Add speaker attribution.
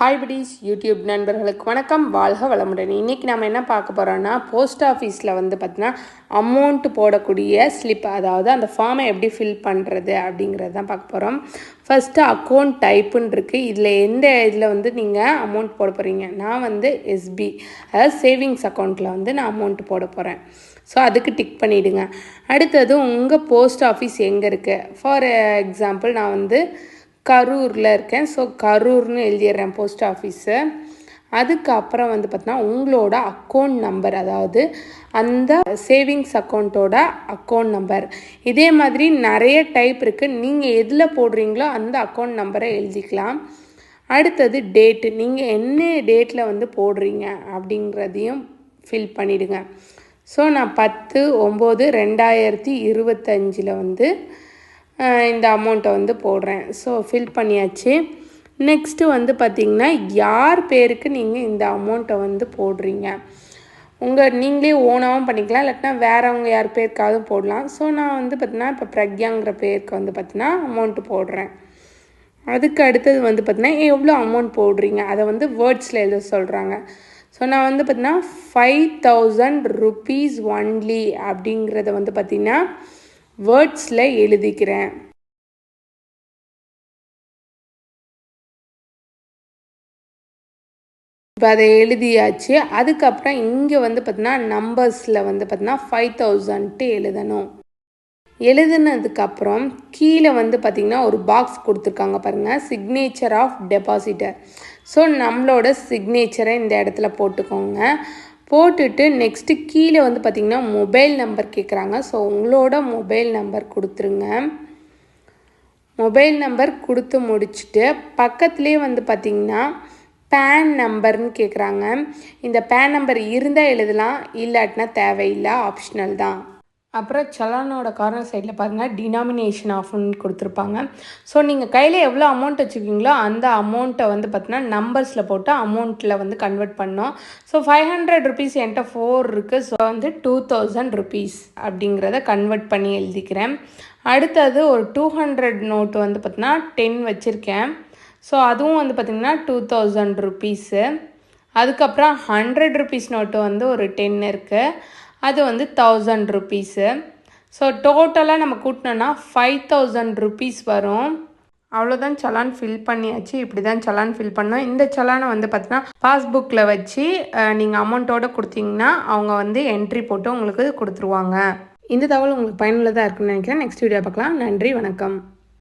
Speaker 1: Hi பிடிஸ் YouTube நண்பர்களுக்கு வணக்கம். வாழ்க வளமுடன். இன்றைக்கி நம்ம என்ன பார்க்க போகிறோன்னா போஸ்ட் ஆஃபீஸில் வந்து பார்த்தீங்கன்னா அமௌண்ட் போடக்கூடிய ஸ்லிப் அதாவது அந்த ஃபார்மை எப்படி ஃபில் பண்ணுறது அப்படிங்கிறது தான் பார்க்க போகிறோம் ஃபஸ்ட்டு அக்கௌண்ட் டைப்புன்னு இருக்குது இதில் எந்த இதில் வந்து நீங்கள் அமௌண்ட் போட போகிறீங்க நான் வந்து எஸ்பி அதாவது சேவிங்ஸ் அக்கௌண்ட்டில் வந்து நான் அமௌண்ட் போட போகிறேன் ஸோ அதுக்கு டிக் பண்ணிவிடுங்க அடுத்தது உங்கள் போஸ்ட் ஆஃபீஸ் எங்கே இருக்குது ஃபார் எக்ஸாம்பிள் நான் வந்து கரூரில் இருக்கேன். ஸோ கரூர்னு எழுதிடுறேன் போஸ்ட் ஆஃபீஸு அதுக்கப்புறம் வந்து பார்த்தீங்கன்னா உங்களோட அக்கௌண்ட் நம்பர் அதாவது அந்த சேவிங்ஸ் அக்கௌண்ட்டோட அக்கௌண்ட் நம்பர் இதே மாதிரி நிறைய டைப் இருக்குது நீங்கள் எதில் போடுறீங்களோ அந்த அக்கௌண்ட் நம்பரை எழுதிக்கலாம். அடுத்தது டேட்டு நீங்கள் என்ன டேட்டில் வந்து போடுறீங்க அப்படிங்கிறதையும் ஃபில் பண்ணிவிடுங்க ஸோ நான் பத்து ஒம்பது ரெண்டாயிரத்தி இருபத்தஞ்சில் வந்து இந்த அமௌண்ட்டை வந்து போடுறேன். ஸோ ஃபில் பண்ணியாச்சு. நெக்ஸ்ட்டு வந்து பார்த்திங்கன்னா யார் பேருக்கு நீங்கள் இந்த அமௌண்ட்டை வந்து போடுறீங்க? உங்கள் நீங்களே ஓனாகவும் பண்ணிக்கலாம். இல்லாட்டினா வேறவங்க யார் பேருக்காவது போடலாம். ஸோ நான் வந்து பார்த்திங்கன்னா இப்போ பிரக்யாங்கிற பேருக்கு வந்து பார்த்திங்கன்னா அமௌண்ட்டு போடுறேன். அதுக்கு அடுத்தது வந்து பார்த்திங்கன்னா எவ்வளோ அமௌண்ட் போடுறீங்க? அதை வந்து வேர்ட்ஸில் எழுத சொல்கிறாங்க ஸோ நான் வந்து பார்த்திங்கன்னா ஃபைவ் தௌசண்ட் ருபீஸ் ஒன்லி அப்படிங்கிறத வந்து பார்த்திங்கன்னா வேர்ட்ஸில் எழுதிக்கிறேன். இப்போ அதை எழுதியாச்சு. அதுக்கப்புறம் இங்கே வந்து பார்த்தீங்கன்னா நம்பர்ஸில் வந்து பார்த்தீங்கன்னா ஃபைவ் தௌசண்ட்டு எழுதணும். எழுதுனதுக்கப்புறம் கீழே வந்து பார்த்திங்கன்னா ஒரு பாக்ஸ் கொடுத்துருக்காங்க பாருங்கள் சிக்னேச்சர் ஆஃப் டெபாசிட்டர் ஸோ நம்மளோட சிக்னேச்சரை இந்த இடத்துல போட்டுக்கோங்க. போட்டுட்டு நெக்ஸ்ட்டு கீழே வந்து பார்த்திங்கன்னா மொபைல் நம்பர் கேட்குறாங்க ஸோ உங்களோட மொபைல் நம்பர் கொடுத்துருங்க. மொபைல் நம்பர் கொடுத்து முடிச்சுட்டு பக்கத்துலேயே வந்து பார்த்திங்கன்னா பேன் நம்பர்னு கேட்குறாங்க இந்த பேன் நம்பர் இருந்தால் எழுதலாம் இல்லாட்டினா தேவையில்லை ஆப்ஷனல் தான். அப்புறம் சலானோட கார்னர் சைடில் பாருங்கள் டினாமினேஷன் ஆஃப்னு கொடுத்துருப்பாங்க. ஸோ நீங்கள் கையில் எவ்வளோ அமௌண்ட் வச்சுருக்கீங்களோ அந்த அமௌண்ட்டை வந்து பார்த்தீங்கன்னா நம்பர்ஸில் போட்டு அமௌண்ட்டில் வந்து கன்வெர்ட் பண்ணோம் ஸோ ஃபைவ் ஹண்ட்ரட் ருபீஸ் என்கிட்ட ஃபோர் இருக்குது ஸோ வந்து டூ தௌசண்ட் ருபீஸ் அப்படிங்கிறத கன்வெர்ட் பண்ணி எழுதிக்கிறேன். அடுத்தது ஒரு டூ ஹண்ட்ரட் நோட்டு வந்து பார்த்தீங்கன்னா டென் வச்சுருக்கேன். ஸோ அதுவும் வந்து பார்த்திங்கன்னா டூ தௌசண்ட் ருபீஸு அதுக்கப்புறம் ஹண்ட்ரட் ருபீஸ் நோட்டு வந்து ஒரு டென் இருக்குது அது வந்து தௌசண்ட் ருபீஸு ஸோ டோட்டலாக நம்ம கூட்டினோன்னா ஃபைவ் தௌசண்ட் ருபீஸ் வரும். அவ்வளோதான் சலான் ஃபில் பண்ணியாச்சு. இப்படி தான் சலான் ஃபில் பண்ணோம். இந்த சலானை வந்து பார்த்தீங்கன்னா பாஸ்புக்கில் வச்சு நீங்கள் அமௌண்ட்டோடு கொடுத்தீங்கன்னா அவங்க வந்து என்ட்ரி போட்டு உங்களுக்கு கொடுத்துருவாங்க. இந்த தகவல் உங்களுக்கு பயனுள்ளதாக இருக்குன்னு நினைக்கிறேன். நெக்ஸ்ட் வீடியோ பார்க்கலாம். நன்றி வணக்கம்.